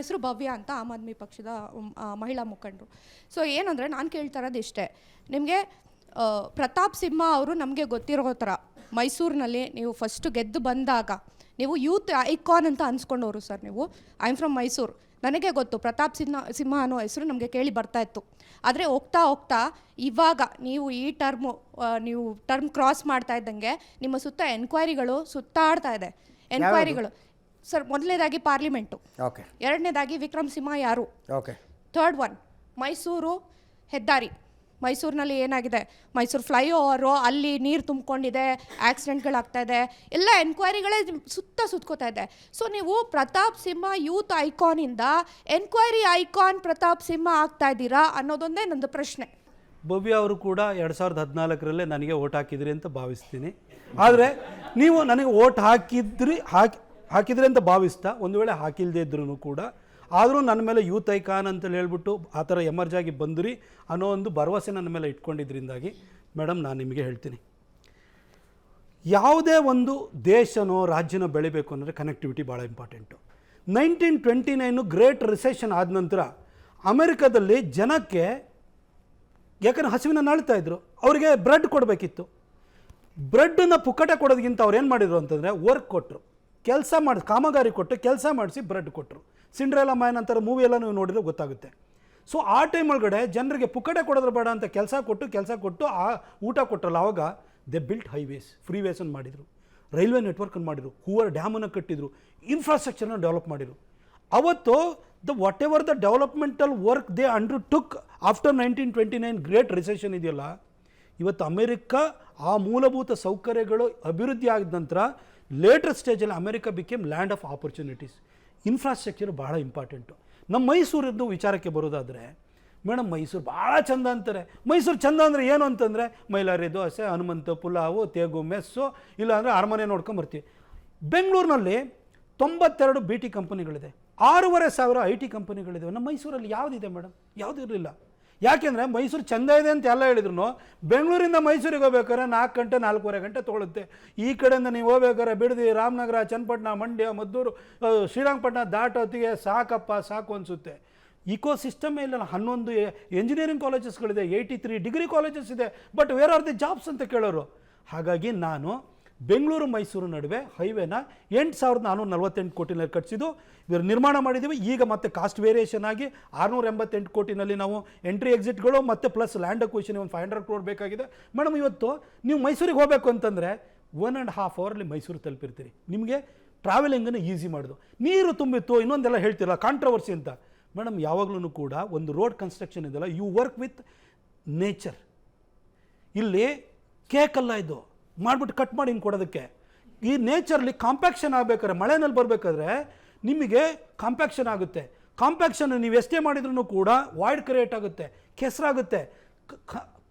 ಹೆಸರು ಭವ್ಯ ಅಂತ ಆಮ್ ಆದ್ಮಿ ಪಕ್ಷದ ಮಹಿಳಾ ಮುಖಂಡರು. ಸೊ ಏನಂದರೆ ನಾನು ಕೇಳ್ತಾ ಇರೋದು ಇಷ್ಟೇ. ನಿಮಗೆ ಪ್ರತಾಪ್ ಸಿಂಹ ಅವರು ನಮಗೆ ಗೊತ್ತಿರೋ ಥರ ಮೈಸೂರಿನಲ್ಲಿ ನೀವು ಫಸ್ಟ್ ಗೆದ್ದು ಬಂದಾಗ ನೀವು ಯೂತ್ ಐಕಾನ್ ಅಂತ ಅನ್ಸ್ಕೊಂಡವರು ಸರ್ ನೀವು. I am from Mysuru. ನನಗೆ ಗೊತ್ತು ಪ್ರತಾಪ್ ಸಿಂಹ ಸಿಂಹ ಅನ್ನೋ ಹೆಸರು ನಮಗೆ ಕೇಳಿ ಬರ್ತಾ ಇತ್ತು. ಆದರೆ ಹೋಗ್ತಾ ಹೋಗ್ತಾ ಇವಾಗ ನೀವು ಈ ಟರ್ಮು ನೀವು ಟರ್ಮ್ ಕ್ರಾಸ್ ಮಾಡ್ತಾ ಇದ್ದಂಗೆ ನಿಮ್ಮ ಸುತ್ತ ಎನ್ಕ್ವೈರಿಗಳು ಸುತ್ತಾಡ್ತಾ ಇದೆ. ಎನ್ಕ್ವೈರಿಗಳು ಸರ್ ಮೊದಲನೇದಾಗಿ ಪಾರ್ಲಿಮೆಂಟು. ಓಕೆ. ಎರಡನೇದಾಗಿ ವಿಕ್ರಮ್ ಸಿಂಹ ಯಾರು? ಓಕೆ. ಥರ್ಡ್ ಒನ್ ಮೈಸೂರು ಹೆದ್ದಾರಿ. ಮೈಸೂರಿನಲ್ಲಿ ಏನಾಗಿದೆ? ಮೈಸೂರು ಫ್ಲೈಓವರು ಅಲ್ಲಿ ನೀರು ತುಂಬಿಕೊಂಡಿದೆ ಆಕ್ಸಿಡೆಂಟ್ಗಳಾಗ್ತಾ ಇದೆ ಎಲ್ಲ ಎನ್ಕ್ವೈರಿಗಳೇ ಸುತ್ತ ಸುತ್ಕೋತಾ ಇದೆ. ಸೊ ನೀವು ಪ್ರತಾಪ್ ಸಿಂಹ ಯೂತ್ ಐಕಾನಿಂದ ಎನ್ಕ್ವೈರಿ ಐಕಾನ್ ಪ್ರತಾಪ್ ಸಿಂಹ ಆಗ್ತಾ ಇದ್ದೀರಾ ಅನ್ನೋದೊಂದೇ ನಂದು ಪ್ರಶ್ನೆ. ಭವ್ಯ ಅವರು ಕೂಡ ಎರಡು ಸಾವಿರದ ಹದಿನಾಲ್ಕರಲ್ಲೇ ನನಗೆ ಓಟ್ ಹಾಕಿದ್ರಿ ಅಂತ ಭಾವಿಸ್ತೀನಿ. ಆದರೆ ನೀವು ನನಗೆ ಓಟ್ ಹಾಕಿದ್ರಿ ಹಾಕಿ ಹಾಕಿದ್ರಿ ಅಂತ ಭಾವಿಸ್ತಾ, ಒಂದು ವೇಳೆ ಹಾಕಿಲ್ಲದೆ ಇದ್ರೂ ಕೂಡ, ಆದರೂ ನನ್ನ ಮೇಲೆ ಯೂತ್ ಐಕಾನ್ ಅಂತೇಳಿ ಹೇಳ್ಬಿಟ್ಟು ಆ ಥರ ಎಮರ್ಜ್ ಆಗಿ ಬಂದ್ರಿ ಅನ್ನೋ ಒಂದು ಭರವಸೆ ನನ್ನ ಮೇಲೆ ಇಟ್ಕೊಂಡಿದ್ರಿಂದಾಗಿ ಮೇಡಮ್ ನಾನು ನಿಮಗೆ ಹೇಳ್ತೀನಿ. ಯಾವುದೇ ಒಂದು ದೇಶನೋ ರಾಜ್ಯನೋ ಬೆಳಿಬೇಕು ಅಂದರೆ ಕನೆಕ್ಟಿವಿಟಿ ಭಾಳ important nineteen twenty nine great recession ಆದ ನಂತರ ಅಮೆರಿಕದಲ್ಲಿ ಜನಕ್ಕೆ, ಯಾಕಂದ್ರೆ ಹಸಿವಿನ ನಾಳ್ತಾ ಇದ್ರು, ಅವರಿಗೆ ಬ್ರೆಡ್ ಕೊಡಬೇಕಿತ್ತು. ಬ್ರೆಡ್ಡನ್ನು ಪುಕ್ಕಟೆ ಕೊಡೋದಕ್ಕಿಂತ ಅವ್ರು ಏನು ಮಾಡಿದ್ರು ಅಂತಂದರೆ ವರ್ಕ್ ಕೊಟ್ಟರು ಕೆಲಸ ಮಾಡಿ ಕಾಮಗಾರಿ ಕೊಟ್ಟು ಕೆಲಸ ಮಾಡಿಸಿ ಬ್ರೆಡ್ ಕೊಟ್ಟರು ಸಿಂಡ್ರೆಲ್ಲ ಮ್ಯಾನ್ ಅಂತ ಮೂವಿ ಎಲ್ಲ ನೀವು ನೋಡಿದ್ರೆ ಗೊತ್ತಾಗುತ್ತೆ. ಸೊ ಆ ಟೈಮ್ ಒಳಗಡೆ ಜನರಿಗೆ ಪುಕ್ಕಟೆ ಕೊಡೋದ್ರ ಬೇಡ ಅಂತ ಕೆಲಸ ಕೊಟ್ಟು ಕೆಲಸ ಕೊಟ್ಟು ಆ ಊಟ ಕೊಟ್ಟರಲ್ಲ ಆವಾಗ ದೆ ಬಿಲ್ಟ್ ಹೈವೇಸ್ ಫ್ರೀ ಅನ್ನು ಮಾಡಿದರು. ರೈಲ್ವೆ ನೆಟ್ವರ್ಕನ್ನು ಮಾಡಿದರು. ಹೂವರ್ ಡ್ಯಾಮನ್ನು ಕಟ್ಟಿದರು. ಇನ್ಫ್ರಾಸ್ಟ್ರಕ್ಚರ್ನ ಡೆವಲಪ್ ಮಾಡಿದರು. ಅವತ್ತು the whatever the developmental work they undertook after nineteen twenty nine great recession ಇದೆಯಲ್ಲ, ಇವತ್ತು ಅಮೇರಿಕಾ ಆ ಮೂಲಭೂತ ಸೌಕರ್ಯಗಳು ಅಭಿವೃದ್ಧಿ ಆದ ನಂತರ ಲೇಟರ್ ಸ್ಟೇಜಲ್ಲಿ America became land of opportunities infrastructure ಭಾಳ ಇಂಪಾರ್ಟೆಂಟು ನಮ್ಮ ಮೈಸೂರದ್ದು ವಿಚಾರಕ್ಕೆ ಬರೋದಾದರೆ ಮೇಡಮ್ ಮೈಸೂರು ಭಾಳ ಚಂದ ಅಂತಾರೆ. ಮೈಸೂರು ಚಂದ ಅಂದರೆ ಏನು ಅಂತಂದರೆ, ಮೈಲಾರಿ ದೋಸೆ, ಹನುಮಂತ ಪುಲಾವು, ತೇಗು ಮೆಸ್ಸು, ಇಲ್ಲಾಂದರೆ ಅರಮನೆ ನೋಡ್ಕೊಂಬರ್ತೀವಿ ಬೆಂಗಳೂರಿನಲ್ಲಿ ತೊಂಬತ್ತೆರಡು ಬಿ ಟಿ ಕಂಪನಿಗಳಿದೆ ಆರೂವರೆ ಸಾವಿರ ಐ ಟಿ ಕಂಪನಿಗಳಿದೆ ನಮ್ಮ ಮೈಸೂರಲ್ಲಿ ಯಾವುದಿದೆ ಮೇಡಮ್ ಯಾವುದೂ ಇರಲಿಲ್ಲ ಯಾಕೆಂದರೆ ಮೈಸೂರು ಚಂದ ಇದೆ ಅಂತ ಎಲ್ಲ ಹೇಳಿದ್ರು ಬೆಂಗಳೂರಿಂದ ಮೈಸೂರಿಗೆ ಹೋಗ್ಬೇಕಾದ್ರೆ ನಾಲ್ಕು ಗಂಟೆ, ನಾಲ್ಕೂವರೆ ಗಂಟೆ ತೊಗೊಳುತ್ತೆ. ಈ ಕಡೆಯಿಂದ ನೀವು ಹೋಗ್ಬೇಕಾದ್ರೆ ಬಿಡದಿ, ರಾಮನಗರ, ಚನ್ನಪಟ್ಟಣ, ಮಂಡ್ಯ, ಮದ್ದೂರು ಶ್ರೀರಂಗಪಟ್ಟಣ ದಾಟೋತ್ತಿಗೆ ಸಾಕಪ್ಪ, ಸಾಕು ಅನಿಸುತ್ತೆ. ಇಕೋ ಸಿಸ್ಟಮೇ ಇಲ್ಲ ಹನ್ನೊಂದು ಎಂಜಿನಿಯರಿಂಗ್ ಕಾಲೇಜಸ್ಗಳಿದೆ ಏಯ್ಟಿ ತ್ರೀ ಡಿಗ್ರಿ ಕಾಲೇಜಸ್ ಇದೆ but where are the jobs ಅಂತ ಕೇಳೋರು? ಹಾಗಾಗಿ ನಾನು ಬೆಂಗಳೂರು ಮೈಸೂರು ನಡುವೆ ಹೈವೇನ ಎಂಟು ಸಾವಿರದ ನಾನ್ನೂರ ನಲವತ್ತೆಂಟು ಕೋಟಿನಲ್ಲಿ ಕಟ್ಟಿಸಿದ್ದು ಇವರು ನಿರ್ಮಾಣ ಮಾಡಿದ್ದೀವಿ ಈಗ ಮತ್ತೆ ಕಾಸ್ಟ್ ವೇರಿಯೇಷನ್ ಆಗಿ ಆರುನೂರ ಎಂಬತ್ತೆಂಟು ಕೋಟಿನಲ್ಲಿ ನಾವು ಎಂಟ್ರಿ ಎಕ್ಸಿಟ್ಗಳು ಮತ್ತು ಪ್ಲಸ್ ಲ್ಯಾಂಡ್ ಅಕ್ವಿಷನ್ ಒಂದು ಫೈವ್ ಹಂಡ್ರೆಡ್ ಕ್ರೋಡ್ ಬೇಕಾಗಿದೆ. ಮೇಡಮ್ ಇವತ್ತು ನೀವು ಮೈಸೂರಿಗೆ ಹೋಗಬೇಕು ಅಂತಂದರೆ ಒನ್ ಆ್ಯಂಡ್ ಹಾಫ್ ಅವರಲ್ಲಿ ಮೈಸೂರು ತಲುಪಿರ್ತೀರಿ. ನಿಮಗೆ ಟ್ರಾವೆಲಿಂಗನ್ನು ಈಸಿ ಮಾಡೋದು. ನೀರು ತುಂಬಿತ್ತು, ಇನ್ನೊಂದೆಲ್ಲ ಹೇಳ್ತಿರಲ್ಲ ಕಾಂಟ್ರವರ್ಸಿ ಅಂತ. ಮೇಡಮ್ ಯಾವಾಗಲೂ ಕೂಡ ಒಂದು ರೋಡ್ ಕನ್ಸ್ಟ್ರಕ್ಷನ್ ಇದೆಯಲ್ಲ ಯು ವರ್ಕ್ ವಿತ್ ನೇಚರ್ ಇಲ್ಲಿ ಕೇಕಲ್ಲ ಇದು. ಮಾಡಿಬಿಟ್ಟು ಕಟ್ ಮಾಡಿ ಹಿಂಗೆ ಕೊಡೋದಕ್ಕೆ. ಈ ನೇಚರ್ಲಿ ಕಾಂಪ್ಯಾಕ್ಷನ್ ಆಗಬೇಕಾದ್ರೆ, ಮಳೆನಲ್ಲಿ ಬರಬೇಕಾದ್ರೆ ನಿಮಗೆ ಕಾಂಪ್ಯಾಕ್ಷನ್ ಆಗುತ್ತೆ. ಕಾಂಪ್ಯಾಕ್ಷನ್ ನೀವು ಎಷ್ಟೇ ಮಾಡಿದ್ರೂ ಕೂಡ ವಾಯ್ಡ್ ಕ್ರಿಯೇಟ್ ಆಗುತ್ತೆ, ಕೆಸರಾಗುತ್ತೆ.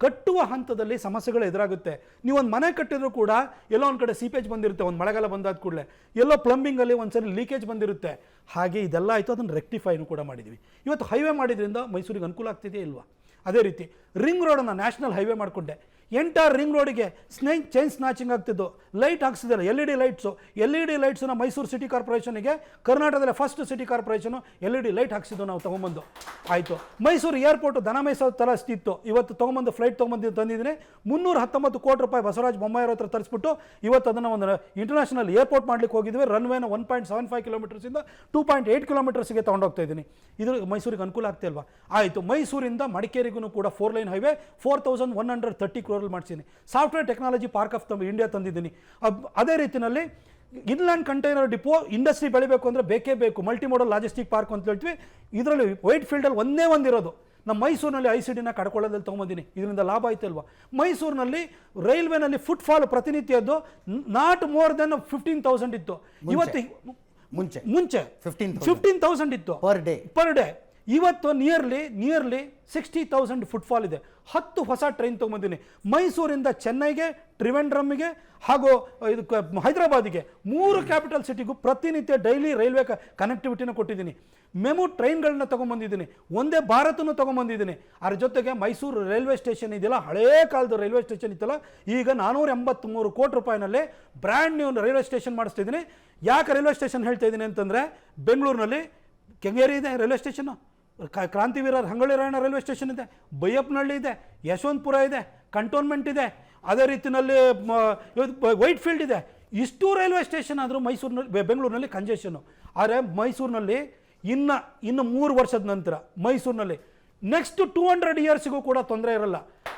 ಕಟ್ಟುವ ಹಂತದಲ್ಲಿ ಸಮಸ್ಯೆಗಳು ಎದುರಾಗುತ್ತೆ. ನೀವು ಒಂದು ಮನೆ ಕಟ್ಟಿದ್ರು ಕೂಡ ಎಲ್ಲೋ ಒಂದು ಕಡೆ ಸೀಪೇಜ್ ಬಂದಿರುತ್ತೆ, ಒಂದು ಮಳೆಗಾಲ ಬಂದಾದ ಕೂಡಲೇ. ಎಲ್ಲೋ ಪ್ಲಂಬಿಂಗಲ್ಲಿ ಒಂದು ಸರಿ ಲೀಕೇಜ್ ಬಂದಿರುತ್ತೆ. ಹಾಗೆ ಇದೆಲ್ಲ ಆಯಿತು, ಅದನ್ನು ರೆಕ್ಟಿಫೈನು ಕೂಡ ಮಾಡಿದ್ವಿ. ಇವತ್ತು ಹೈವೇ ಮಾಡಿದ್ರಿಂದ ಮೈಸೂರಿಗೆ ಅನುಕೂಲ ಆಗ್ತಿದೆಯಾ ಇಲ್ವಾ? ಅದೇ ರೀತಿ ರಿಂಗ್ ರೋಡನ್ನು ನ್ಯಾಷನಲ್ ಹೈವೇ ಮಾಡಿಕೊಂಡೆ. ಎಂಟರ್ ರಿಂಗ್ ರೋಡಿಗೆ ಸ್ನೇಕ್ ಚೈನ್ ಸ್ನಾಚಿಂಗ್ ಆಗ್ತಿದ್ದು. Light ಹಾಕ್ಸಿದ್ದಾರೆ. L E D lights L E D ಲೈಟ್ಸನ್ನ Mysuru city ಕಾರ್ಪೊರೇಷನ್ಗೆ ಕರ್ನಾಟಕದಲ್ಲಿ first city corporation L E D light ಹಾಕ್ಸಿದ್ದು ನಾವು ತೊಗೊಂಬಂದು. ಆಯಿತು. ಮೈಸೂರು ಏರ್ಪೋರ್ಟು ದನ ಮೈಸೂರು ಇವತ್ತು ತೊಗೊಂಬಂದು ಫ್ಲೈಟ್ ತೊಗೊಂಬಂದು ತಂದಿದ್ದೀನಿ. ಮುನ್ನೂರ ಹತ್ತೊಂಬತ್ತು ಕೋಟಿ ರೂಪಾಯಿ ಬಸವರಾಜ ಬೊಮ್ಮಾಯಿರ ಹತ್ರ ತರಿಸ್ಬಿಟ್ಟು ಇವತ್ತು ಅದನ್ನು ಒಂದು ಇಂಟರ್ನ್ಯಾಷನಲ್ ಏರ್ಪೋರ್ಟ್ ಮಾಡ್ಲಿಕ್ಕೆ ಹೋಗಿದ್ವಿ. ರನ್ವೇನ ಒನ್ ಪಾಯಿಂಟ್ ಸೆವೆನ್ ಫೈವ್ ಕಿಲೋಮೀಟರ್ಸಿಂದ ಟೂ ಪಾಯಿಂಟ್ ಏಯ್ಟ್ ಕಿಲೋಮೀಟರ್ಸ್ಗೆ ತೊಗೊಂಡೋಗ್ತಾ ಇದ್ದೀನಿ. ಇದು ಮೈಸೂರಿಗೆ ಅನುಕೂಲ ಆಗ್ತಿಲ್ವಾ ಆಯಿತು. ಮೈಸೂರಿಂದ ಮಡಿಕೇರಿಗೂ ಕೂಡ four lane highway four thousand one hundred thirty ಕ್ರೋರಲ್ಲಿ ಮಾಡ್ತೀನಿ ಸಾಫ್ಟ್ವೇರ್ ಟೆಕ್ನಾಲಜಿ ಪಾರ್ಕ್ ಆಫ್ ತಮ್ಮ ಇಂಡಿಯಾ ತಂದಿದ್ದೀನಿ. ಅದೇ ರೀತಿಯಲ್ಲಿ ಇನ್ಲ್ಯಾಂಡ್ ಕಂಟೈನರ್ ಡಿಪೋ ಇಂಡಸ್ಟ್ರಿ ಬೆಳಿಬೇಕು ಅಂದರೆ ಬೇಕೇ ಬೇಕು. ಮಲ್ಟಿ ಮೋಡಲ್ ಲಾಜಿಸ್ಟಿಕ್ ಪಾರ್ಕ್ ಅಂತ ಹೇಳ್ತೀವಿ. ಇದರಲ್ಲಿ ವೈಟ್ ಫೀಲ್ಡಲ್ಲಿ ಒಂದೇ ಒಂದಿರೋದು ನಮ್ಮ ಮೈಸೂರಿನಲ್ಲಿ ಐ ಸಿ ಡಿನ ಕಡ್ಕೊಳ್ಳೋದಲ್ಲಿ ತೊಗೊಂಬಂದಿನಿ. ಇದರಿಂದ ಲಾಭ ಆಯ್ತಲ್ವಾ ಮೈಸೂರಿನಲ್ಲಿ ರೈಲ್ವೆನಲ್ಲಿ footfall ಪ್ರತಿನಿತ್ಯದ್ದು not more than fifteen thousand ಇತ್ತು. ಇವತ್ತು ಮುಂಚೆ. ಮುಂಚೆ. ಫಿಫ್ಟೀನ್ ಫಿಫ್ಟೀನ್ ತೌಸಂಡ್ ಇತ್ತು. ಪರ್ ಡೇ ಪರ್ ಡೇ ಇವತ್ತು nearly nearly sixty thousand footfall ಇದೆ. ಹತ್ತು ಹೊಸ ಟ್ರೈನ್ ತೊಗೊಂಬಂದಿನಿ. ಮೈಸೂರಿಂದ ಚೆನ್ನೈಗೆ ಟ್ರಿವೆಂಡ್ರಮ್ಗೆ ಹಾಗೂ ಇದು ಹೈದರಾಬಾದಿಗೆ ಮೂರು ಕ್ಯಾಪಿಟಲ್ ಸಿಟಿಗೂ ಪ್ರತಿನಿತ್ಯ ಡೈಲಿ ರೈಲ್ವೆ ಕನೆಕ್ಟಿವಿಟಿನ ಕೊಟ್ಟಿದ್ದೀನಿ ಮೆಮು ಟ್ರೈನ್ಗಳನ್ನ ತೊಗೊಂಬಂದಿದ್ದೀನಿ ಒಂದೇ ಭಾರತನೂ ತೊಗೊಂಬಂದಿದ್ದೀನಿ ಅದ್ರ ಜೊತೆಗೆ ಮೈಸೂರು ರೈಲ್ವೆ ಸ್ಟೇಷನ್ ಇದೆಯಲ್ಲ, ಹಳೇ ಕಾಲದ ರೈಲ್ವೆ ಸ್ಟೇಷನ್ ಇತ್ತಲ್ಲ, ಈಗ ನಾನೂರ ಎಂಬತ್ತ್ಮೂರು ಕೋಟಿ ರೂಪಾಯಿನಲ್ಲಿ ಬ್ರ್ಯಾಂಡ್ ನ್ಯೂ ರೈಲ್ವೆ ಸ್ಟೇಷನ್ ಮಾಡಿಸ್ತಿದ್ದೀನಿ ಯಾಕೆ ರೈಲ್ವೆ ಸ್ಟೇಷನ್ ಹೇಳ್ತಾ ಇದ್ದೀನಿ ಅಂತಂದರೆ, ಬೆಂಗಳೂರಿನಲ್ಲಿ ಕೆಂಗೇರಿ ಇದೆ railway station Krantiveera Sangolli Rayanna railway station ಇದೆ, ಬೈಯಪ್ಪನಹಳ್ಳಿ ಇದೆ, ಯಶವಂತಪುರ ಇದೆ, ಕಂಟೋನ್ಮೆಂಟ್ ಇದೆ. ಅದೇ ರೀತಿಯಲ್ಲಿ ವೈಟ್ ಫೀಲ್ಡ್ ಇದೆ. ಇಷ್ಟು ರೈಲ್ವೆ ಸ್ಟೇಷನ್ ಆದರೂ ಮೈಸೂರಿನಲ್ಲಿ ಬೆಂಗಳೂರಿನಲ್ಲಿ ಕಂಜೆಷನ್ನು ಆದರೆ ಮೈಸೂರಿನಲ್ಲಿ ಇನ್ನು ಇನ್ನು ಮೂರು ವರ್ಷದ ನಂತರ ಮೈಸೂರಿನಲ್ಲಿ ನೆಕ್ಸ್ಟ್ ಟೂ ಹಂಡ್ರೆಡ್ ಇಯರ್ಸಿಗೂ ಕೂಡ ತೊಂದರೆ ಇರಲ್ಲ.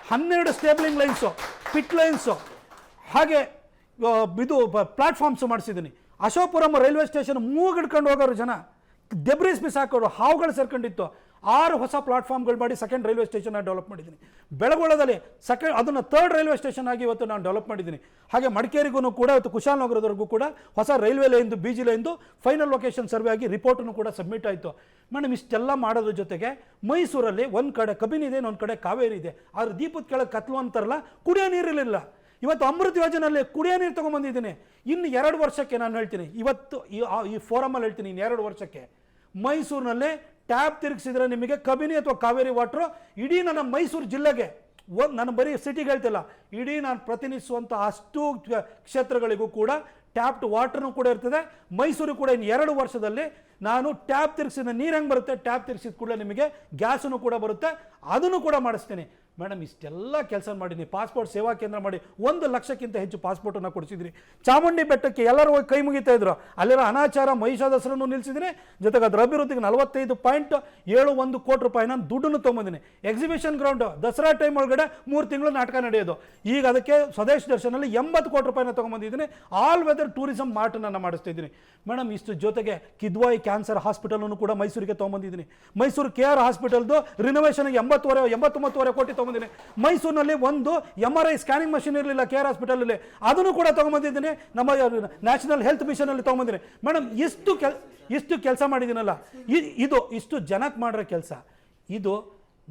ಹನ್ನೆರಡು ಸ್ಟೇಬ್ಲಿಂಗ್ ಲೈನ್ಸು ಪಿಟ್ ಲೈನ್ಸು ಹಾಗೆ ಇದು ಪ್ಲಾಟ್ಫಾರ್ಮ್ಸ್ ಮಾಡಿಸಿದ್ದೀನಿ ಅಶೋಪುರಂ ರೈಲ್ವೆ ಸ್ಟೇಷನ್ ಮೂಗಿಡ್ಕೊಂಡು ಹೋಗೋರು ಜನ. ದೆಬ್ರೀಸ್ ಮಿಸ್ ಹಾವುಗಳು ಸೇರ್ಕೊಂಡಿತ್ತು. ಆರು ಹೊಸ ಪ್ಲಾಟ್ಫಾರ್ಮ್ಗಳು ಮಾಡಿ ಸೆಕೆಂಡ್ ರೈಲ್ವೆ ಸ್ಟೇಷನ್ನ ಡೆವಲಪ್ ಮಾಡಿದ್ದೀನಿ. ಬೆಳಗೊಳದಲ್ಲಿ ಸೆಕೆಂಡ್ ಅದನ್ನು ಥರ್ಡ್ ರೈಲ್ವೆ ಸ್ಟೇಷನ್ ಆಗಿ ಇವತ್ತು ನಾನು ಡೆವಲಪ್ ಮಾಡಿದ್ದೀನಿ. ಹಾಗೆ ಮಡಿಕೇರಿಗೂ ಕೂಡ, ಇವತ್ತು ಕುಶಾಲನಗರದವರೆಗೂ ಕೂಡ ಹೊಸ ರೈಲ್ವೆ ಲೈನ್ದು ಬಿ ಜಿ ಲೈನ್ದು ಫೈನಲ್ ಲೊಕೇಶನ್ ಸರ್ವೆ ಆಗಿ ರಿಪೋರ್ಟನ್ನು ಕೂಡ ಸಬ್ಮಿಟ್ ಆಯಿತು. ಮೇಡಮ್ ಇಷ್ಟೆಲ್ಲ ಮಾಡೋದ್ರ ಜೊತೆಗೆ ಮೈಸೂರಲ್ಲಿ ಒಂದು ಕಡೆ ಕಬಿನಿ ಇದೆ, ಇನ್ನೊಂದು ಕಡೆ ಕಾವೇರಿ ಇದೆ. ಆದ್ರೆ ದೀಪದ ಕೆಳಗೆ ಕತ್ಲು ಅಂತಾರಲ್ಲ, ಕುಡಿಯೋ ನೀರಿರಲಿಲ್ಲ. ಇವತ್ತು ಅಮೃತ ಯೋಜನೆಯಲ್ಲಿ ಕುಡಿಯೋ ನೀರು ತೊಗೊಂಬಂದಿದ್ದೀನಿ ಇನ್ನು ಎರಡು ವರ್ಷಕ್ಕೆ ನಾನು ಹೇಳ್ತೀನಿ. ಇವತ್ತು ಈ ಫೋರಮಲ್ಲಿ ಹೇಳ್ತೀನಿ, ಇನ್ನು ಎರಡು ವರ್ಷಕ್ಕೆ. ಮೈಸೂರಿನಲ್ಲಿ ಟ್ಯಾಬ್ ತಿರುಗಿಸಿದ್ರೆ ನಿಮಗೆ ಕಬಿನಿ ಅಥವಾ ಕಾವೇರಿ ವಾಟ್ರು ಇಡೀ ನನ್ನ ಮೈಸೂರು ಜಿಲ್ಲೆಗೆ ಒಂದು ನಾನು ಬರೀ ಸಿಟಿಗೆ ಹೇಳ್ತಿಲ್ಲ. ಇಡೀ ನಾನು ಪ್ರತಿನಿಧಿಸುವಂಥ ಅಷ್ಟು ಕ್ಷೇತ್ರಗಳಿಗೂ ಕೂಡ ಟ್ಯಾಪ್ಡ್ ವಾಟರ್ನು ಕೂಡ ಇರ್ತದೆ. ಮೈಸೂರು ಕೂಡ ಇನ್ನು ಎರಡು ವರ್ಷದಲ್ಲಿ ನಾನು ಟ್ಯಾಪ್ ತಿರುಗಿಸಿದ ನೀರು ಹೆಂಗೆ ಬರುತ್ತೆ? ಟ್ಯಾಪ್ ತಿರುಗಿಸಿದ ಕೂಡಲೇ ನಿಮಗೆ ಗ್ಯಾಸನ್ನು ಕೂಡ ಬರುತ್ತೆ. ಅದನ್ನು ಕೂಡ ಮಾಡಿಸ್ತೀನಿ. ಮೇಡಮ್, ಇಷ್ಟೆಲ್ಲ ಕೆಲಸ ಮಾಡಿದ್ದೀನಿ ಪಾಸ್ಪೋರ್ಟ್ ಸೇವಾ ಕೇಂದ್ರ ಮಾಡಿ ಒಂದು ಲಕ್ಷಕ್ಕಿಂತ ಹೆಚ್ಚು ಪಾಸ್ಪೋರ್ಟನ್ನು ಕೊಡಿಸಿದ್ರಿ. ಚಾಮುಂಡಿ ಬೆಟ್ಟಕ್ಕೆ ಎಲ್ಲರೂ ಹೋಗಿ ಕೈ ಮುಗಿತಾ ಇದ್ರು. ಅಲ್ಲಿರೋ ಅನಾಚಾರ ಮಹಿಷಾದಸರನ್ನು ನಿಲ್ಲಿಸಿದ್ರೆ ಜೊತೆಗೆ ಅದರ ಅಭಿವೃದ್ಧಿಗೆ ನಲವತ್ತೈದು ಪಾಯಿಂಟ್ ಏಳು ಒಂದು ಕೋಟಿ ರೂಪಾಯಿ ನಾನು ದುಡ್ಡನ್ನು ತೊಗೊಂಬಂದಿನಿ. ಎಕ್ಸಿಬಿಷನ್ ಗ್ರೌಂಡ್ ದಸರಾ ಟೈಮ್ ಒಳಗಡೆ ಮೂರು ತಿಂಗಳು ನಾಟಕ ನಡೆಯೋದು. ಈಗ ಅದಕ್ಕೆ ಸ್ವದೇಶ ದರ್ಶನಲ್ಲಿ ಎಂಬತ್ತು ಕೋಟಿ ರೂಪಾಯಿನ ತೊಗೊಂಬಂದಿದ್ದೀನಿ. ಆಲ್ ವೆದರ್ ಟೂರಿಸಂ ಮಾರ್ಟನ್ನು ಮಾಡಿಸ್ತಾ ಇದ್ದೀನಿ ಮೇಡಮ್, ಇಷ್ಟು ಜೊತೆಗೆ ಕಿದ್ವಾಯಿ ಕ್ಯಾನ್ಸರ್ ಹಾಸ್ಪಿಟಲನ್ನು ಕೂಡ ಮೈಸೂರಿಗೆ ತೊಗೊಂಬಂದಿದ್ದೀನಿ. ಮೈಸೂರು ಕೆ ಆರ್ ಹಾಸ್ಪಿಟಲ್ದು ರಿನೋವೇಷನ್ಗೆ ಎಂಬತ್ತುವರೆ, ಎಂಬತ್ತೊಂಬತ್ತುವರೆ ಕೋಟಿ ತೊಗೊಂಬಂದಿದ್ದೀನಿ. ಮೈಸೂರಿನಲ್ಲಿ ಒಂದು M R I scanning machine ಇರಲಿಲ್ಲ ಕೆ ಆರ್ ಹಾಸ್ಪಿಟಲಲ್ಲಿ ಅದನ್ನು ಕೂಡ ತೊಗೊಂಬಂದಿದ್ದೀನಿ. ನಮ್ಮ ನ್ಯಾಷನಲ್ ಹೆಲ್ತ್ ಮಿಷನಲ್ಲಿ ತೊಗೊಂಬಂದಿದ್ದೀನಿ. ಮೇಡಮ್, ಇಷ್ಟು ಕೆಲ್, ಇಷ್ಟು ಕೆಲಸ ಮಾಡಿದ್ದೀನಲ್ಲ. ಇದು ಇಷ್ಟು ಜನಕ್ಕೆ ಮಾಡಿರೋ ಕೆಲಸ. ಇದು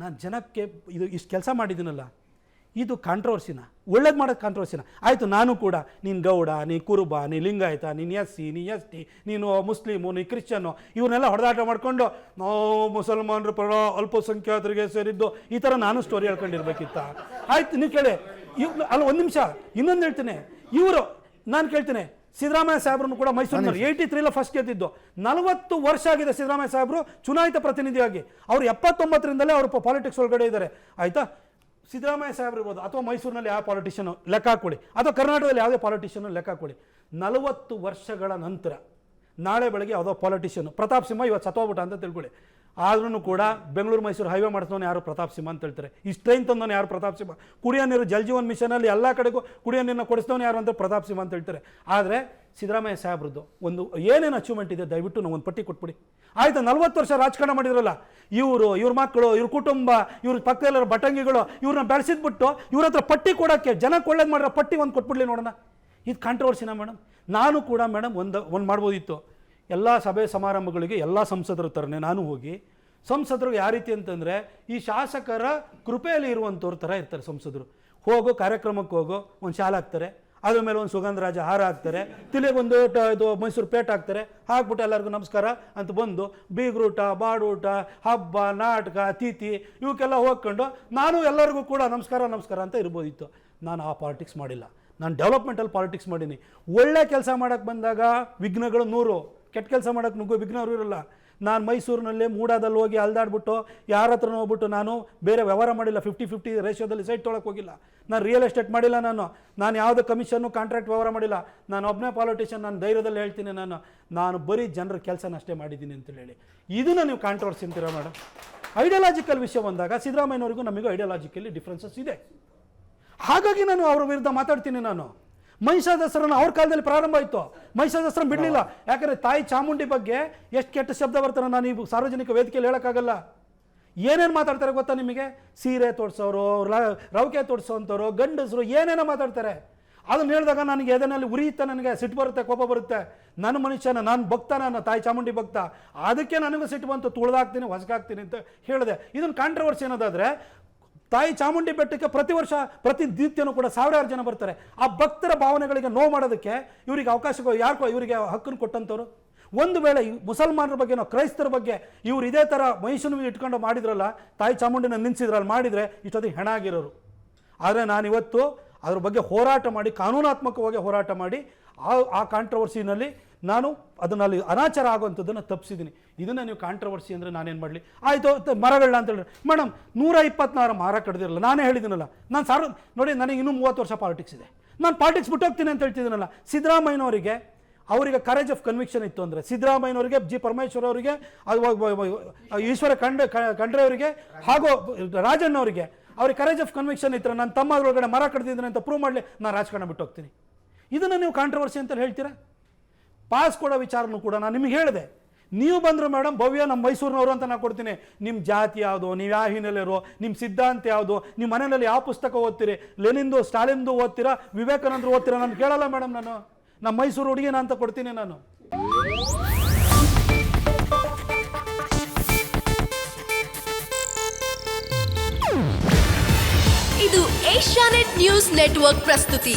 ನಾನು ಜನಕ್ಕೆ ಇದು ಇಷ್ಟು ಕೆಲಸ ಮಾಡಿದ್ದೀನಲ್ಲ. ಇದು ಕಾಂಟ್ರವರ್ಸಿನ ಒಳ್ಳೇದು ಮಾಡೋದು ಕಾಂಟ್ರವರ್ಸಿನ ಆಯಿತು ನಾನು ಕೂಡ ನೀನು ಗೌಡ ನೀ ಕುರುಬ ನೀ ಲಿಂಗಾಯತ ನೀನು ಎಸ್ ಸಿ ನೀ ಎಸ್ ಟಿ ನೀನು ಮುಸ್ಲಿಮು ನೀ ಕ್ರಿಶ್ಚಿಯನ್ನು ಇವನ್ನೆಲ್ಲ ಹೊಡೆದಾಟ ಮಾಡ್ಕೊಂಡು ನಾವು ಮುಸಲ್ಮಾನರು ಪರ ಅಲ್ಪಸಂಖ್ಯಾತರಿಗೆ ಸೇರಿದ್ದು ಈ ಥರ ನಾನು ಸ್ಟೋರಿ ಹೇಳ್ಕೊಂಡಿರ್ಬೇಕಿತ್ತ. ಆಯ್ತು ನೀವು ಕೇಳಿ. ಇವ್ ಅಲ್ಲ ಒಂದು ನಿಮಿಷ. ಇನ್ನೊಂದು ಹೇಳ್ತೀನಿ. ಇವರು ನಾನು ಕೇಳ್ತೀನಿ. ಸಿದ್ದರಾಮಯ್ಯ ಸಾಹೇಬ್ರನ್ನು ಕೂಡ ಮೈಸೂರಿನಲ್ಲಿ ಏಯ್ಟಿ ತ್ರೀಲ ಫಸ್ಟ್ ಗೆದ್ದಿದ್ದು. ನಲವತ್ತು ವರ್ಷ ಆಗಿದೆ ಸಿದ್ದರಾಮಯ್ಯ ಸಾಹೇಬರು ಚುನಾಯಿತ ಪ್ರತಿನಿಧಿಯಾಗಿ. ಅವರು ಎಪ್ಪತ್ತೊಂಬತ್ತರಿಂದಲೇ ಅವರು ಪಾಲಿಟಿಕ್ಸ್ ಒಳಗಡೆ ಇದ್ದಾರೆ. ಆಯ್ತಾ? ಸಿದ್ದರಾಮಯ್ಯ ಸಾಹೇಬ್ರು ಇರ್ಬೋದು ಅಥವಾ ಮೈಸೂರಿನಲ್ಲಿ ಯಾವ ಪಾಲಿಟಿಷಿಯನ್ ಲೆಕ್ಕ ಹಾಕೊಳ್ಳಿ ಅಥವಾ ಕರ್ನಾಟಕದಲ್ಲಿ ಯಾವುದೇ ಪಾಲಿಟಿಷಿಯನ್ನು ಲೆಕ್ಕ ಹಾಕೊಳ್ಳಿ ನಲವತ್ತು ವರ್ಷಗಳ ನಂತರ, ನಾಳೆ ಬೆಳಗ್ಗೆ ಯಾವುದೋ ಪಾಲಿಟಿಷಿಯನ್ ಪ್ರತಾಪ್ ಸಿಂಹ ಇವತ್ತು ಸತ್ತೋಗ್ಬಿಟ್ಟ ಅಂತ ತಿಳ್ಕೊಳ್ಳಿ. ಆದ್ರೂ ಕೂಡ ಬೆಂಗಳೂರು ಮೈಸೂರು ಹೈವೇ ಮಾಡಿಸೋನು ಯಾರು ಪ್ರತಾಪ್ ಸಿಂಹ ಅಂತ ಹೇಳ್ತಾರೆ. ಈ ಸ್ಟ್ರೈನ್ ತಂದವನು ಯಾರು ಪ್ರತಾಪ್ ಸಿಂಹ? ಕುಡಿಯೋ ನೀರು ಜಲ್ ಜೀವನ್ ಮಿಷನಲ್ಲಿ ಎಲ್ಲ ಕಡೆಗೂ ಕುಡಿಯೋ ನೀರನ್ನ ಕೊಡಿಸ್ದವನು ಯಾರು ಅಂತ ಪ್ರತಾಪ್ ಸಿಂಹ ಅಂತ ಹೇಳ್ತಾರೆ. ಆದರೆ ಸಿದ್ದರಾಮಯ್ಯ ಸಾಹೇಬ್ರದ್ದು ಒಂದು ಏನೇನು ಅಚೀವ್ಮೆಂಟ್ ಇದೆ, ದಯವಿಟ್ಟು ನಾವು ಒಂದು ಪಟ್ಟಿ ಕೊಟ್ಬಿಡಿ. ಆಯ್ತು, ನಲ್ವತ್ತು ವರ್ಷ ರಾಜಕಾರಣ ಮಾಡಿದ್ರಲ್ಲ, ಇವರು, ಇವ್ರ ಮಕ್ಕಳು ಇವ್ರ ಕುಟುಂಬ, ಇವ್ರ ಪಕ್ಕದಲ್ಲಿರೋ ಬಟಂಗಿಗಳು, ಇವ್ರನ್ನ ಬೆಳೆಸಿದ್ಬಿಟ್ಟು ಇವ್ರ ಹತ್ರ ಪಟ್ಟಿ ಕೊಡೋಕ್ಕೆ ಜನಕ್ಕೆ ಒಳ್ಳೇದು ಮಾಡಿರೋ ಪಟ್ಟಿ ಒಂದು ಕೊಟ್ಬಿಡ್ಲಿ ನೋಡೋಣ. ಇದು ಕಾಂಟ್ರವರ್ಸಿನ ಮೇಡಮ್ ನಾನು ಕೂಡ ಮೇಡಮ್ ಒಂದು ಒಂದು ಮಾಡ್ಬೋದಿತ್ತು. ಎಲ್ಲ ಸಭೆ ಸಮಾರಂಭಗಳಿಗೆ ಎಲ್ಲ ಸಂಸದರ ಥರನೆ ನಾನು ಹೋಗಿ, ಸಂಸದರು ಯಾವ ರೀತಿ ಅಂತಂದರೆ, ಈ ಶಾಸಕರ ಕೃಪೆಯಲ್ಲಿ ಇರುವಂಥವ್ರ ಥರ ಇರ್ತಾರೆ ಸಂಸದರು. ಹೋಗೋ, ಕಾರ್ಯಕ್ರಮಕ್ಕೆ ಹೋಗೋ, ಒಂದು ಶಾಲೆ ಹಾಕ್ತಾರೆ. ಅದ್ರ ಮೇಲೆ ಒಂದು ಸುಗಂಧರಾಜ ಹಾರ ಹಾಕ್ತಾರೆ. ತಿಲೆಗೊಂದು ಇದು ಮೈಸೂರು ಪೇಟ್ ಹಾಕ್ತಾರೆ. ಹಾಕ್ಬಿಟ್ಟು ಎಲ್ಲರಿಗೂ ನಮಸ್ಕಾರ ಅಂತ ಬಂದು ಬೀಗ್ರೂಟ, ಬಾಡೂಟ, ಹಬ್ಬ, ನಾಟಕ, ಅತಿಥಿ ಇವಕ್ಕೆಲ್ಲ ಹೋಗ್ಕೊಂಡು ನಾನು ಎಲ್ಲರಿಗೂ ಕೂಡ ನಮಸ್ಕಾರ ನಮಸ್ಕಾರ ಅಂತ ಇರ್ಬೋದಿತ್ತು. ನಾನು ಆ ಪಾಲಿಟಿಕ್ಸ್ ಮಾಡಿಲ್ಲ. ನಾನು ಡೆವಲಪ್ಮೆಂಟಲ್ಲಿ ಪಾಲಿಟಿಕ್ಸ್ ಮಾಡೀನಿ. ಒಳ್ಳೆ ಕೆಲಸ ಮಾಡೋಕ್ಕೆ ಬಂದಾಗ ವಿಘ್ನಗಳು ನೂರು. ಕೆಟ್ಟ ಕೆಲಸ ಮಾಡೋಕ್ಕೆ ನುಗ್ಗೋ ವಿಘ್ನರು ಇರಲ್ಲ. ನಾನು ಮೈಸೂರಿನಲ್ಲಿ ಮೂಡಾದಲ್ಲಿ ಹೋಗಿ ಅಲ್ದಾಡ್ಬಿಟ್ಟು ಯಾರ ಹತ್ರನೂ ಹೋಗ್ಬಿಟ್ಟು ನಾನು ಬೇರೆ ವ್ಯವಹಾರ ಮಾಡಿಲ್ಲ ಫಿಫ್ಟಿ ಫಿಫ್ಟಿ ರೇಷಿಯೋದಲ್ಲಿ ಸೈಟ್ ತೊಳಕ್ಕೆ ಹೋಗಿಲ್ಲ. ನಾನು ರಿಯಲ್ ಎಸ್ಟೇಟ್ ಮಾಡಿಲ್ಲ ನಾನು. ನಾನು ಯಾವುದೇ ಕಮಿಷನ್ನು ಕಾಂಟ್ರಾಕ್ಟ್ ವ್ಯವಹಾರ ಮಾಡಿಲ್ಲ. ನಾನು ಒಬ್ಬನೇ ಪಾಲಿಟಿಷಿಯನ್ ನಾನು ಧೈರ್ಯದಲ್ಲಿ ಹೇಳ್ತೀನಿ ನಾನು. ನಾನು ಬರೀ ಜನರ ಕೆಲಸನ ಅಷ್ಟೇ ಮಾಡಿದ್ದೀನಿ ಅಂತ ಹೇಳಿ. ಇದನ್ನು ನೀವು ಕಾಂಟ್ರವರ್ಸಿ ಅಂತೀರಾ ಮೇಡಮ್ ಐಡಿಯಾಲಜಿಕಲ್ ವಿಷಯ ಬಂದಾಗ ಸಿದ್ದರಾಮಯ್ಯನವರಿಗೂ ನಮಗೂ ಐಡಿಯಾಲಜಿಕಲಿ ಡಿಫ್ರೆನ್ಸಸ್ ಇದೆ. ಹಾಗಾಗಿ ನಾನು ಅವರ ವಿರುದ್ಧ ಮಾತಾಡ್ತೀನಿ ನಾನು. ಮಹಿಷಾ ದಸರನ ಅವ್ರ ಕಾಲದಲ್ಲಿ ಪ್ರಾರಂಭ ಆಯಿತು. ಮಹಿಷಾ ದಸರಾ ಬಿಡಲಿಲ್ಲ. ಯಾಕಂದರೆ ತಾಯಿ ಚಾಮುಂಡಿ ಬಗ್ಗೆ ಎಷ್ಟು ಕೆಟ್ಟ ಶಬ್ದ ಬರ್ತಾರೆ ನಾನು ಈ ಸಾರ್ವಜನಿಕ ವೇದಿಕೆಯಲ್ಲಿ ಹೇಳೋಕ್ಕಾಗಲ್ಲ. ಏನೇನು ಮಾತಾಡ್ತಾರೆ ಗೊತ್ತಾ ನಿಮಗೆ? ಸೀರೆ ತೋರಿಸೋರು ರವಿಕೆ ತೋರಿಸೋವಂಥವ್ರು ಗಂಡಸರು ಏನೇನೋ ಮಾತಾಡ್ತಾರೆ. ಅದನ್ನ ಹೇಳಿದಾಗ ನನಗೆ ಎದೆನಲ್ಲಿ ಉರಿಯುತ್ತೆ ನನಗೆ ಸಿಟ್ಟು ಬರುತ್ತೆ, ಕೋಪ ಬರುತ್ತೆ. ನನ್ನ ಮನುಷ್ಯನ ನಾನು ಭಕ್ತ ನಾನು ತಾಯಿ ಚಾಮುಂಡಿ ಭಕ್ತ, ಅದಕ್ಕೆ ನನಗೂ ಸಿಟ್ಟು ಬಂತು ತುಳಿದಾಕ್ತೀನಿ ಹೊಸಗಾಗ್ತೀನಿ ಅಂತ ಹೇಳಿದೆ. ಇದನ್ನು ಕಾಂಟ್ರವರ್ಸಿ ಅನ್ನೋದಾದರೆ ತಾಯಿ ಚಾಮುಂಡಿ ಬೆಟ್ಟಕ್ಕೆ ಪ್ರತಿ ವರ್ಷ, ಪ್ರತಿ ದಿತ್ಯನೂ ಕೂಡ ಸಾವಿರಾರು ಜನ ಬರ್ತಾರೆ. ಆ ಭಕ್ತರ ಭಾವನೆಗಳಿಗೆ ನೋವು ಮಾಡೋದಕ್ಕೆ ಇವರಿಗೆ ಅವಕಾಶ ಯಾರು ಇವರಿಗೆ ಹಕ್ಕನ್ನು ಕೊಟ್ಟಂಥವ್ರು ಒಂದು ವೇಳೆ ಮುಸಲ್ಮಾನರ ಬಗ್ಗೆನೋ ಕ್ರೈಸ್ತರ ಬಗ್ಗೆ ಇವ್ರು ಇದೇ ಥರ ಮಹಿಷನು ಇಟ್ಕೊಂಡು ಮಾಡಿದ್ರಲ್ಲ, ತಾಯಿ ಚಾಮುಂಡಿನ ನಿಲ್ಲಿಸಿದ್ರಲ್ಲಿ ಮಾಡಿದರೆ ಇಷ್ಟೊತ್ತಿಗೆ ಹೆಣ ಆಗಿರೋರು. ಆದರೆ ನಾನಿವತ್ತು ಅದ್ರ ಬಗ್ಗೆ ಹೋರಾಟ ಮಾಡಿ, ಕಾನೂನಾತ್ಮಕವಾಗಿ ಹೋರಾಟ ಮಾಡಿ, ಆ ಆ ಕಾಂಟ್ರವರ್ಸಿನಲ್ಲಿ ನಾನು ಅದನ್ನು ಅಲ್ಲಿ ಅನಾಚಾರ ಆಗುವಂಥದ್ದನ್ನು ತಪ್ಪಿಸಿದ್ದೀನಿ. ಇದನ್ನು ನೀವು ಕಾಂಟ್ರವರ್ಸಿ ಅಂದರೆ ನಾನೇನು ಮಾಡಲಿ? ಆಯಿತು ಮರಗಳ ಅಂತ ಹೇಳಿದ್ರೆ ಮೇಡಮ್ ನೂರ ಇಪ್ಪತ್ತ್ನಾರು ಮರ ಕಡ್ದಿರಲ್ಲ, ನಾನೇ ಹೇಳಿದ್ದೀನಲ್ಲ. ನಾನು ಸಾರ್, ನೋಡಿ, ನನಗೆ ಇನ್ನೂ ಮೂವತ್ತು ವರ್ಷ ಪಾಲಿಟಿಕ್ಸ್ ಇದೆ. ನಾನು ಪಾಲಿಟಿಕ್ಸ್ ಬಿಟ್ಟೋಗ್ತೀನಿ ಅಂತ ಹೇಳ್ತಿದ್ದೀನಲ್ಲ. ಸಿದ್ದರಾಮಯ್ಯನವರಿಗೆ ಅವರಿಗೆ ಕರೇಜ್ ಆಫ್ ಕನ್ವಿಕ್ಷನ್ ಇತ್ತು ಅಂದರೆ, ಸಿದ್ದರಾಮಯ್ಯನವರಿಗೆ, ಜಿ ಪರಮೇಶ್ವರ ಅವರಿಗೆ ಈಶ್ವರ ಖಂಡ ಖಂಡ್ರೆ ಅವರಿಗೆ, ಹಾಗೂ ರಾಜಣ್ಣ ಅವರಿಗೆ ಅವ್ರಿಗೆ ಕರೇಜ್ ಆಫ್ ಕನ್ವಿಕ್ಷನ್ ಇತ್ತು ನನ್ನ ತಮ್ಮ ಒಳಗಡೆ ಮರ ಕಡ್ದಿದ್ದೀನಿ ಅಂತ ಪ್ರೂವ್ ಮಾಡಲಿ, ನಾನು ರಾಜಕಾರಣ ಬಿಟ್ಟು ಹೋಗ್ತೀನಿ. ಇದನ್ನು ನೀವು ಕಾಂಟ್ರವರ್ಸಿ ಅಂತ ಹೇಳ್ತೀರಾ? ಪಾಸ್ ಕೊಡೋ ವಿಚಾರನೂ ಕೂಡ ನಾನು ನಿಮಗೆ ಹೇಳಿದೆ. ನೀವು ಬಂದರು ಮೇಡಮ್ ಭವ್ಯ ನಮ್ಮ ಮೈಸೂರಿನವರು ಅಂತ ನಾನು ಕೊಡ್ತೀನಿ. ನಿಮ್ಮ ಜಾತಿ ಯಾವುದು, ನೀವು ಯಾವ ಹಿನ್ನೆಲೆಯರು ನಿಮ್ಮ ಸಿದ್ಧಾಂತ ಯಾವುದು ನಿಮ್ಮ ಮನೆಯಲ್ಲಿ ಯಾವ ಪುಸ್ತಕ ಓದ್ತೀರಿ, ಲೆನಿಂದು, ಸ್ಟಾಲಿನ್ದು ಓದ್ತೀರಾ, ವಿವೇಕಾನಂದರು ಓದ್ತೀರಾ ನಾನು ಕೇಳಲ್ಲ ಮೇಡಮ್ ನಾನು. ನಮ್ಮ ಮೈಸೂರು ಹುಡುಗಿನ ಅಂತ ಕೊಡ್ತೀನಿ ನಾನು. ಇದು ಏಷ್ಯಾನೆಟ್ ನ್ಯೂಸ್ ನೆಟ್ವರ್ಕ್ ಪ್ರಸ್ತುತಿ.